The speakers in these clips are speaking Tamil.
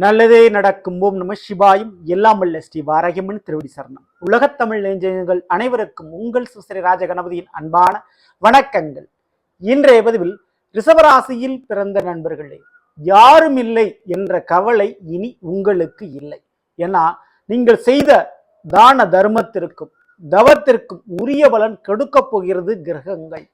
நல்லதே நடக்கும். ஓம் நம சிவாயும். எல்லாம் வல்ல ஸ்ரீ வாராகியம்மன் திருவடி சரணம். உலகத்தமிழ் நெஞ்சங்கள் அனைவருக்கும் உங்கள் சுசரி ராஜ கணபதியின் அன்பான வணக்கங்கள். இன்றைய பதிவில் ரிஷபராசியில் பிறந்த நண்பர்களே யாரும் இல்லை என்ற கவலை இனி உங்களுக்கு இல்லை. ஏன்னா நீங்கள் செய்த தான தர்மத்திற்கும் தவத்திற்கும் உரிய பலன் கெடுக்கப் போகிறது கிரகங்கள்.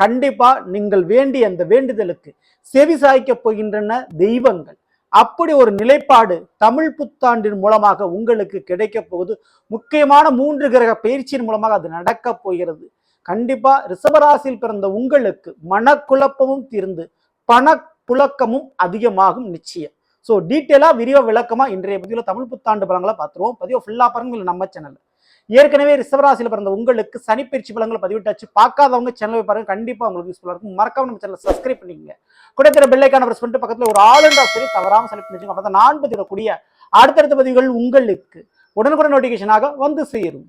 கண்டிப்பா நீங்கள் வேண்டிய அந்த வேண்டுதலுக்கு செவி சாய்க்கப் போகின்றன தெய்வங்கள். அப்படி ஒரு நிலைப்பாடு தமிழ் புத்தாண்டின் மூலமாக உங்களுக்கு கிடைக்க போகுது. முக்கியமான மூன்று கிரக பயிற்சியின் மூலமாக அது நடக்கப் போகிறது. கண்டிப்பா ரிஷபராசியில் பிறந்த உங்களுக்கு மனக்குழப்பமும் தீர்ந்து பணப்புழக்கமும் அதிகமாகும் நிச்சயம். ஸோ டீட்டெயிலாக விரிவ விளக்கமாக இன்றைய பதிவில் தமிழ் புத்தாண்டு பலங்களை பார்த்துருவோம். பதிவை ஃபுல்லாக பாருங்கள் நம்ம சேனலில் ஏற்கனவே ரிசவராசியில் பிறந்த உங்களுக்கு சனிப்பயிற்சி பலங்களை பதிவிட்டாச்சு. பார்க்காதவங்க சேனலை பாருங்க. கண்டிப்பா உங்களுக்கு யூஸ்ஃபுல்லாக இருக்கும். மறக்காம நம்ம சேனலை சப்ஸ்கிரைப் பண்ணிக்கங்க. கூட இருக்கிற பெல்லைக்கான பிரஸ் பண்ணிட்டு பக்கத்தில் ஒரு ஆல் அண்ட் சரி தவறாமல் செலக்ட் பண்ணி அப்போ தான் நான் பதிவிடக்கூடிய அடுத்தடுத்த பதிவுகள் உங்களுக்கு உடனுக்குடன் நோட்டிஃபிகேஷனாக வந்து சேரும்.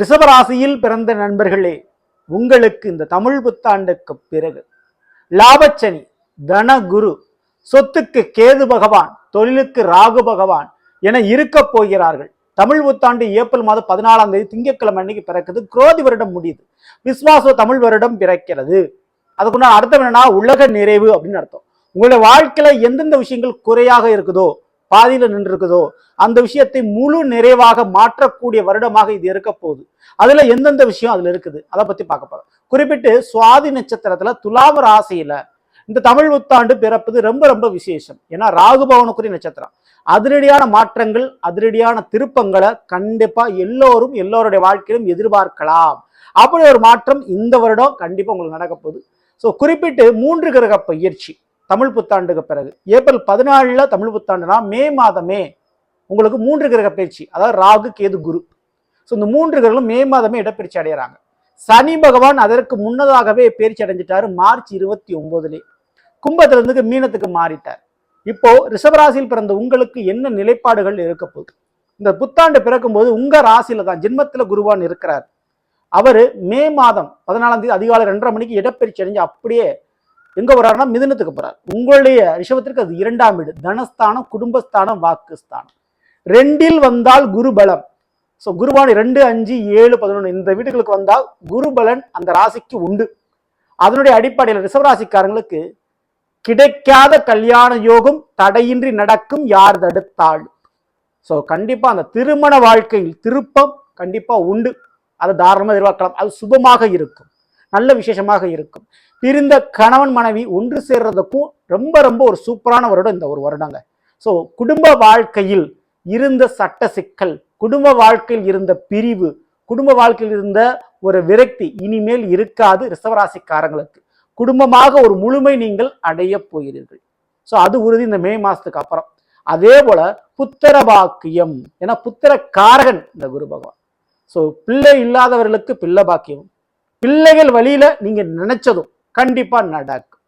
ரிஷபராசியில் பிறந்த நண்பர்களே உங்களுக்கு இந்த தமிழ் புத்தாண்டுக்கு பிறகு லாபச்சனி தனகுரு சொத்துக்கு கேது பகவான் தொழிலுக்கு ராகு பகவான் என இருக்க போகிறார்கள். தமிழ் புத்தாண்டு ஏப்ரல் மாதம் பதினாலாம் தேதி திங்கட்கிழமை அன்னைக்கு பிறக்குது. குரோதி வருடம் முடியுது. விஸ்வாச தமிழ் வருடம் பிறக்கிறது. அதுக்குன்னா அர்த்தம் என்னன்னா உலக நிறைவு அப்படின்னு அர்த்தம். உங்களுடைய வாழ்க்கையில எந்தெந்த விஷயங்கள் குறையாக இருக்குதோ பாதியில நின்று இருக்குதோ அந்த விஷயத்தை முழு நிறைவாக மாற்றக்கூடிய வருடமாக இது இருக்க போகுது. அதுல எந்தெந்த விஷயம் அதுல இருக்குது? அதை பத்தி பார்க்க போறோம். குறிப்பிட்டு சுவாதி நட்சத்திரத்துல துலாம ராசியில இந்த தமிழ் புத்தாண்டு பிறப்பது ரொம்ப ரொம்ப விசேஷம். ஏன்னா ராகுபவனுக்குரிய நட்சத்திரம். அதிரடியான மாற்றங்கள் அதிரடியான திருப்பங்களை கண்டிப்பா எல்லோரும் எல்லோருடைய வாழ்க்கையிலும் எதிர்பார்க்கலாம். அப்படி ஒரு மாற்றம் இந்த வருடம் கண்டிப்பா உங்களுக்கு நடக்க போகுது. ஸோ குறிப்பிட்டு மூன்று கிரக பயிற்சி தமிழ் புத்தாண்டுக்கு பிறகு. ஏப்ரல் பதினாலில் தமிழ் புத்தாண்டுனா மே மாதமே உங்களுக்கு மூன்று கிரக பயிற்சி அதாவது ராகு கேது குரு. ஸோ இந்த மூன்று கிரகங்களும் மே மாதமே இடப்பெயர்ச்சி அடைகிறாங்க சனி பகவான் அதற்கு முன்னதாகவே பயிற்சி அடைஞ்சிட்டாரு மார்ச் இருபத்தி ஒம்போதுலேயே கும்பத்திலிருந்து மீனத்துக்கு மாறிட்டார். இப்போ ரிஷபராசியில் பிறந்த உங்களுக்கு என்ன நிலைப்பாடுகள் இருக்க போகுது? இந்த புத்தாண்டு பிறக்கும்போது உங்க ராசியில தான் ஜென்மத்துல குருவான் இருக்கிறார். அவர் மே மாதம் பதினாலாம் தேதி அதிகாலை ரெண்டரை மணிக்கு இடப்பெயர்ச்சி அடைஞ்சு அப்படியே எங்க போறாருன்னா மிதுனத்துக்கு போறார். உங்களுடைய ரிஷபத்திற்கு அது இரண்டாம் வீடு தனஸ்தானம் குடும்பஸ்தானம் வாக்குஸ்தானம். ரெண்டில் வந்தால் குருபலம் ஸோ குருவான் ரெண்டு அஞ்சு ஏழு பதினொன்று இந்த வீடுகளுக்கு வந்தால் குருபலன் அந்த ராசிக்கு உண்டு. அதனுடைய அடிப்படையில் ரிஷபராசிக்காரங்களுக்கு கிடைக்காத கல்யாண யோகம் தடையின்றி நடக்கும் யார் தடுத்தாள்? ஸோ கண்டிப்பாக அந்த திருமண வாழ்க்கையில் திருப்பம் கண்டிப்பாக உண்டு. அதை தாராளமாக எதிர்பார்க்கலாம். அது சுபமாக இருக்கும். நல்ல விசேஷமாக இருக்கும். பிரிந்த கணவன் மனைவி ஒன்று சேர்றதுக்கும் ரொம்ப ரொம்ப ஒரு சூப்பரான வருடம் இந்த ஒரு வருடங்க. ஸோ குடும்ப வாழ்க்கையில் இருந்த சட்ட சிக்கல் குடும்ப வாழ்க்கையில் இருந்த பிரிவு குடும்ப வாழ்க்கையில் இருந்த ஒரு விரக்தி இனிமேல் இருக்காது ரிசவராசிக்காரங்களுக்கு குடும்பமாக ஒரு முழுமை நீங்கள் அடைய போகிறீர்கள். ஸோ அது உறுதி இந்த மே மாதத்துக்கு அப்புறம். அதே போல புத்திர பாக்கியம் ஏன்னா புத்திர காரகன் இந்த குரு பகவான். ஸோ பிள்ளை இல்லாதவர்களுக்கு பிள்ளை பாக்கியம். பிள்ளைகள் வழியில நீங்க நினைச்சதும் கண்டிப்பா நடக்கும்.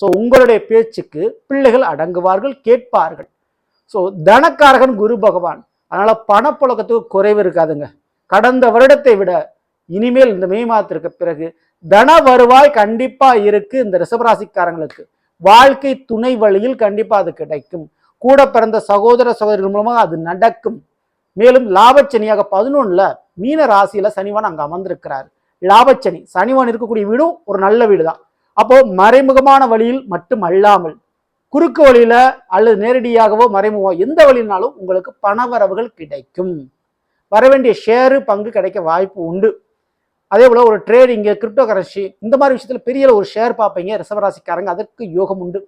ஸோ உங்களுடைய பேச்சுக்கு பிள்ளைகள் அடங்குவார்கள் கேட்பார்கள். ஸோ தனக்காரகன் குரு பகவான். அதனால பணப்புழக்கத்துக்கு குறைவு இருக்காதுங்க. கடந்த வருடத்தை விட இனிமேல் இந்த மே மாதத்திற்கு பிறகு தன வருவாய் கண்டிப்பா இருக்கு இந்த ரிசபராசிக்காரங்களுக்கு வாழ்க்கை துணை வழியில் கண்டிப்பா அது கிடைக்கும். கூட பிறந்த சகோதர சகோதரிகள் மூலமாக அது நடக்கும். மேலும் லாபச்சனியாக பதினொன்னுல மீன ராசியில சனிவான் அங்க அமர்ந்திருக்கிறார். லாபச்சனி சனிவான் இருக்கக்கூடிய வீடும் ஒரு நல்ல வீடு தான் அப்போ மறைமுகமான வழியில் மட்டும் அல்லாமல் குறுக்கு வழியில அல்லது நேரடியாகவோ மறைமுகமோ எந்த வழியினாலும் உங்களுக்கு பணவரவுகள் கிடைக்கும். வர வேண்டிய ஷேரு பங்கு கிடைக்க வாய்ப்பு உண்டு. அதே போல் ஒரு ட்ரேடிங்கு கிரிப்டோ கரன்சி இந்த மாதிரி விஷயத்தில் பெரிய ஒரு ஷேர் பார்ப்பீங்க ரிசவராசிக்காரங்க அதற்கு யோகம் உண்டு.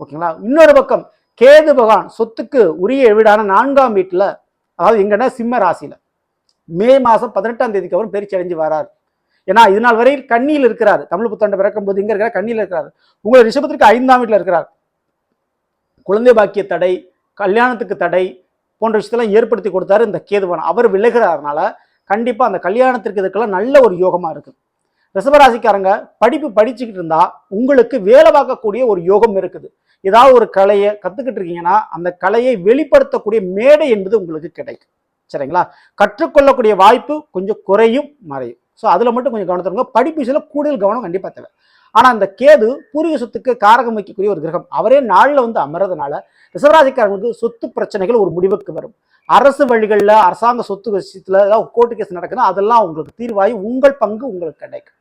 ஓகேங்களா? இன்னொரு பக்கம் கேது பகவான் சொத்துக்கு உரிய வீடான நான்காம் வீட்டில் அதாவது எங்கன்னா சிம்ம ராசியில் மே மாதம் பதினெட்டாம் தேதிக்கு அப்புறம் பெருச்சி அடைஞ்சு வரார். ஏன்னா இது நாள் வரையில் கண்ணியில் இருக்கிறார். தமிழ் புத்தாண்டு பிறக்கும் போது இங்கே இருக்கிறார் கண்ணியில் இருக்கிறார். உங்களை ரிஷபத்திற்கு ஐந்தாம் வீட்டில் இருக்கிறார். குழந்தை பாக்கிய தடை கல்யாணத்துக்கு தடை போன்ற விஷயத்தெல்லாம் ஏற்படுத்தி கொடுத்தாரு இந்த கேதுவான் அவர் விலகிறார்னால கண்டிப்பாக அந்த கல்யாணத்திற்கு இதுக்கெல்லாம் நல்ல ஒரு யோகமாக இருக்கு. ரிசவராசிக்காரங்க படிப்பு படிச்சுக்கிட்டு இருந்தா உங்களுக்கு வேலை பார்க்கக்கூடிய ஒரு யோகம் இருக்குது. ஏதாவது ஒரு கலையை கற்றுக்கிட்டு இருக்கீங்கன்னா அந்த கலையை வெளிப்படுத்தக்கூடிய மேடை என்பது உங்களுக்கு கிடைக்கும். சரிங்களா? கற்றுக்கொள்ளக்கூடிய வாய்ப்பு கொஞ்சம் குறையும் மறையும். ஸோ அதில் மட்டும் கொஞ்சம் கவனத்துருங்க படிப்பு விஷயத்தில் கூடுதல் கவனம் கண்டிப்பாக தேவை. ஆனால் அந்த கேது பூர்வீக சொத்துக்கு காரகம் வைக்கக்கூடிய ஒரு கிரகம். அவரே நாளில் வந்து அமர்றதுனால ரிசவராசிக்காரங்களுக்கு சொத்து பிரச்சனைகள் ஒரு முடிவுக்கு வரும். அரசு வழிகளில் அரசாங்க சொத்து விஷயத்தில் ஏதாவது கோர்ட்டு கேஸ் நடக்குதுன்னா அதெல்லாம் உங்களுக்கு தீர்வாகி உங்கள் பங்கு உங்களுக்கு கிடைக்கும்.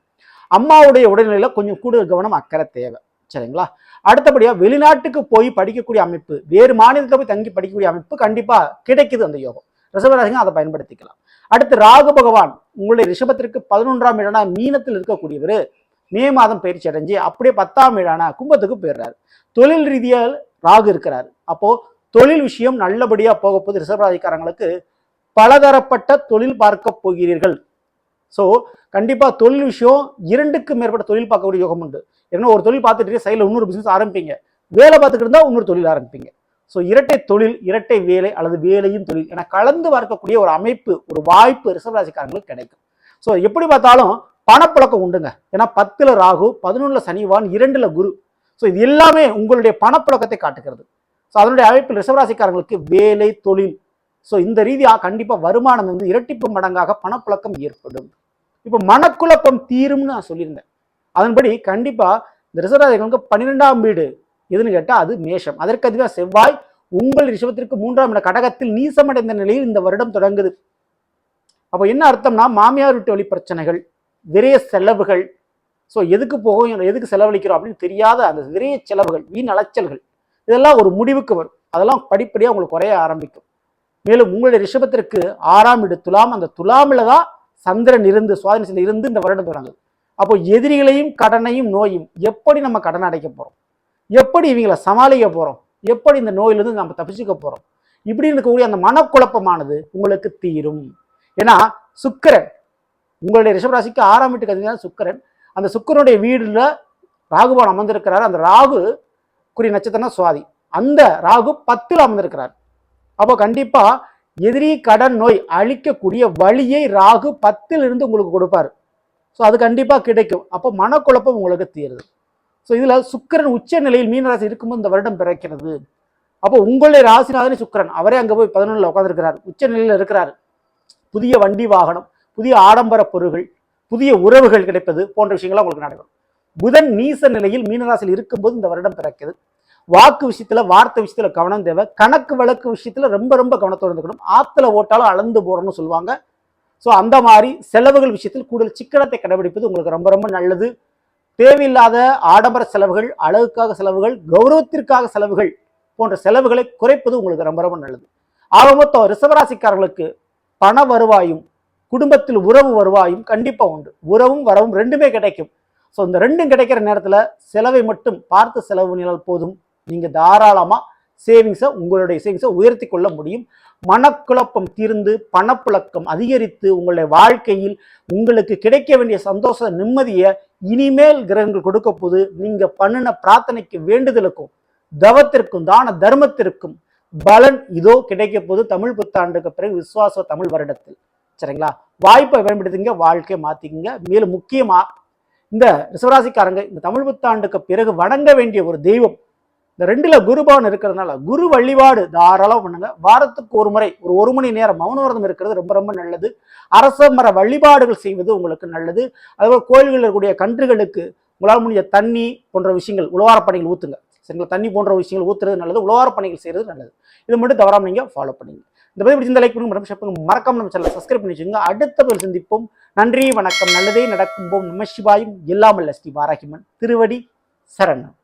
அம்மாவுடைய உடல்நிலையில் கொஞ்சம் கூடுதல் கவனம் அக்கறை தேவை. சரிங்களா? அடுத்தபடியாக வெளிநாட்டுக்கு போய் படிக்கக்கூடிய அமைப்பு வேறு மாநிலத்தில் போய் தங்கி படிக்கக்கூடிய அமைப்பு கண்டிப்பாக கிடைக்குது அந்த யோகம். ரிஷபராசிங்க அதை பயன்படுத்திக்கலாம். அடுத்து ராகு பகவான் உங்களுடைய ரிஷபத்திற்கு பதினொன்றாம் இடனா மீனத்தில் இருக்கக்கூடியவர் மே மாதம் பயிற்சி அடைஞ்சு அப்படியே பத்தாம் இடான கும்பத்துக்கு போயிடுறாரு. தொழில் ரீதியாக ராகு இருக்கிறார். அப்போது தொழில் விஷயம் நல்லபடியாக போக ரிசர்வ் ரிஷபராசிக்காரங்களுக்கு பலதரப்பட்ட தொழில் பார்க்க போகிறீர்கள். ஸோ கண்டிப்பாக தொழில் விஷயம் இரண்டுக்கு மேற்பட்ட தொழில் பார்க்கக்கூடிய யோகம் உண்டு. ஏன்னா ஒரு தொழில் பார்த்துட்டு சைடில் இன்னொரு பிசினஸ் ஆரம்பிப்பீங்க. வேலை பார்த்துக்கிட்டு இருந்தால் இன்னொரு தொழில் ஆரம்பிப்பீங்க. ஸோ இரட்டை தொழில் இரட்டை வேலை அல்லது வேலையும் தொழில் என கலந்து பார்க்கக்கூடிய ஒரு அமைப்பு ஒரு வாய்ப்பு ரிஷபராசிக்காரங்களுக்கு கிடைக்கும். ஸோ எப்படி பார்த்தாலும் பணப்புழக்கம் உண்டுங்க. ஏன்னா பத்தில் ராகு பதினொன்றில் சனிவான் இரண்டில் குரு. ஸோ இது எல்லாமே உங்களுடைய பணப்புழக்கத்தை காட்டுகிறது. ஸோ அதனுடைய அமைப்பில் ரிசவராசிக்காரங்களுக்கு வேலை தொழில். ஸோ இந்த ரீதியாக கண்டிப்பாக வருமானம் வந்து இரட்டிப்பு மடங்காக பணப்புழக்கம் ஏற்படும். இப்போ மனக்குழப்பம் தீரும்னு நான் சொல்லியிருந்தேன். அதன்படி கண்டிப்பாக இந்த ரிசவராசிக்காரங்களுக்கு பன்னிரெண்டாம் வீடு. எதுன்னு கேட்டால் அது மேஷம். அதற்கு அதிகமாக செவ்வாய் உங்கள் ரிஷபத்திற்கு மூன்றாம் இட கடகத்தில் நீசமடைந்த நிலையில் இந்த வருடம் தொடங்குது. அப்போ என்ன அர்த்தம்னா மாமியார் வீட்டு வழி பிரச்சனைகள் விரைய செலவுகள். ஸோ எதுக்கு போகும் எதுக்கு செலவழிக்கிறோம் அப்படின்னு தெரியாத அந்த விரைய செலவுகள் வீண் அலைச்சல்கள். இதெல்லாம் ஒரு முடிவுக்கு வரும். அதெல்லாம் படிப்படியாக உங்களுக்கு குறைய ஆரம்பிக்கும். மேலும் உங்களுடைய ரிஷபத்திற்கு ஆறாம் இடு துலாம். அந்த துலாமில் தான் சந்திரன் இருந்து சுவாதினத்தில் இருந்து இந்த வருடம் தொடங்குது. அப்போ எதிரிகளையும் கடனையும் நோயும் எப்படி நம்ம கடன் அடைக்க போகிறோம் எப்படி இவங்களை சமாளிக்க போகிறோம் எப்படி இந்த நோயிலிருந்து நம்ம தப்பிச்சுக்க போகிறோம் இப்படி இருக்கக்கூடிய அந்த மனக்குழப்பமானது உங்களுக்கு தீரும். ஏன்னா சுக்கரன் உங்களுடைய ரிஷபராசிக்கு ஆறாம் வீட்டுக்கு அதிகம் சுக்கரன் அந்த சுக்கரனுடைய வீடுல ராகுபான் அமர்ந்திருக்கிறார். அந்த ராகு குறி நட்சத்திரம் சுவாதி. அந்த ராகு பத்தில் அமர்ந்திருக்கிறார். அப்போ கண்டிப்பா எதிரி கடன் நோய் அழிக்கக்கூடிய வழியை ராகு பத்தில் இருந்து உங்களுக்கு கொடுப்பாரு. ஸோ அது கண்டிப்பாக கிடைக்கும். அப்போ மனக்குழப்பம் உங்களுக்கு தீருது. ஸோ இதில் சுக்கிரன் உச்ச நிலையில் மீனராசி இருக்கும்போது இந்த வருடம் பிறக்கிறது. அப்போ உங்களுடைய ராசிநாதனே சுக்கிரன். அவரே அங்கே போய் பதினொன்றில் உட்காந்துருக்கிறார் உச்ச நிலையில் இருக்கிறார். புதிய வண்டி வாகனம் புதிய ஆடம்பர பொருள்கள் புதிய உறவுகள் கிடைப்பது போன்ற விஷயங்கள்லாம் உங்களுக்கு நடைபெறும் புதன் நீச நிலையில் மீனராசியில் இருக்கும்போது இந்த வருடம் பிறக்குது. வாக்கு விஷயத்துல வார்த்தை விஷயத்துல கவனம் தேவை. கணக்கு வழக்கு விஷயத்துல ரொம்ப ரொம்ப கவனத்தோடு இருக்கணும் ஆத்துல ஓட்டாலும் அளந்து போறோம்னு சொல்லுவாங்க. ஸோ அந்த மாதிரி செலவுகள் விஷயத்தில் கூடுதல் சிக்கனத்தை கடைபிடிப்பது உங்களுக்கு ரொம்ப ரொம்ப நல்லது. தேவையில்லாத ஆடம்பர செலவுகள் அழகுக்காக செலவுகள் கௌரவத்திற்காக செலவுகள் போன்ற செலவுகளை குறைப்பது உங்களுக்கு ரொம்ப ரொம்ப நல்லது. ஆக மொத்தம் ரிசவராசிக்காரர்களுக்கு பண வருவாயும் குடும்பத்தில் உறவு வருவாயும் கண்டிப்பாக உண்டு. உறவும் வரவும் ரெண்டுமே கிடைக்கும். ஸோ இந்த ரெண்டும் கிடைக்கிற நேரத்தில் செலவை மட்டும் பார்த்து செலவு பண்ணினால் போதும். நீங்கள் தாராளமாக சேவிங்ஸை உங்களுடைய சேவிங்ஸை உயர்த்தி கொள்ள முடியும். மனக்குழப்பம் தீர்ந்து பணப்புழக்கம் அதிகரித்து உங்களுடைய வாழ்க்கையில் உங்களுக்கு கிடைக்க வேண்டிய சந்தோஷ நிம்மதியை இனிமேல் கிரகங்கள் கொடுக்க போது நீங்கள் பண்ணின பிரார்த்தனைக்கு வேண்டுதலுக்கும் தவத்திற்கும் தான தர்மத்திற்கும் பலன் இதோ கிடைக்க போது தமிழ் புத்தாண்டுக்கு பிறகு விசுவாச தமிழ் வருடத்தில். சரிங்களா? வாய்ப்பை பயன்படுத்துங்க வாழ்க்கையை மாத்திக்கங்க. மேலும் முக்கியமாக இந்த ரிசவராசிக்காரங்க இந்த தமிழ் புத்தாண்டுக்கு பிறகு வணங்க வேண்டிய ஒரு தெய்வம். இந்த ரெண்டுல குருபவன் இருக்கிறதுனால குரு வழிபாடு தாராளம் பண்ணுங்க. வாரத்துக்கு ஒரு முறை ஒரு ஒரு மணி நேரம் மௌன விரதம் இருக்கிறது ரொம்ப ரொம்ப நல்லது. அரச மர வழிபாடுகள் செய்வது உங்களுக்கு நல்லது. அதுபோல் கோயில்களில் இருக்கக்கூடிய கன்றுகளுக்கு உங்களால் முடிஞ்ச தண்ணி போன்ற விஷயங்கள் உழவார பணிகள் ஊத்துங்க. சரிங்களா? தண்ணி போன்ற விஷயங்கள் ஊத்துறது நல்லது உழவார பணிகள் செய்யறது நல்லது. இது மட்டும் தவறாம நீங்க ஃபாலோ பண்ணுங்க. இந்த பதிவு பிடிச்சிருந்த லைக் பண்ணுங்க மேடம் ஷேர் பண்ணுங்க மறக்காம நம்ம சேனலை சப்ஸ்கிரைப் பண்ணி வச்சுங்க அடுத்த பதில் சந்திப்போம். நன்றி வணக்கம் நல்லதே நடக்கும் போம் நம சிவாயும் இல்லாமல் ஸ்ரீ வாராகிமன் திருவடி சரணம்.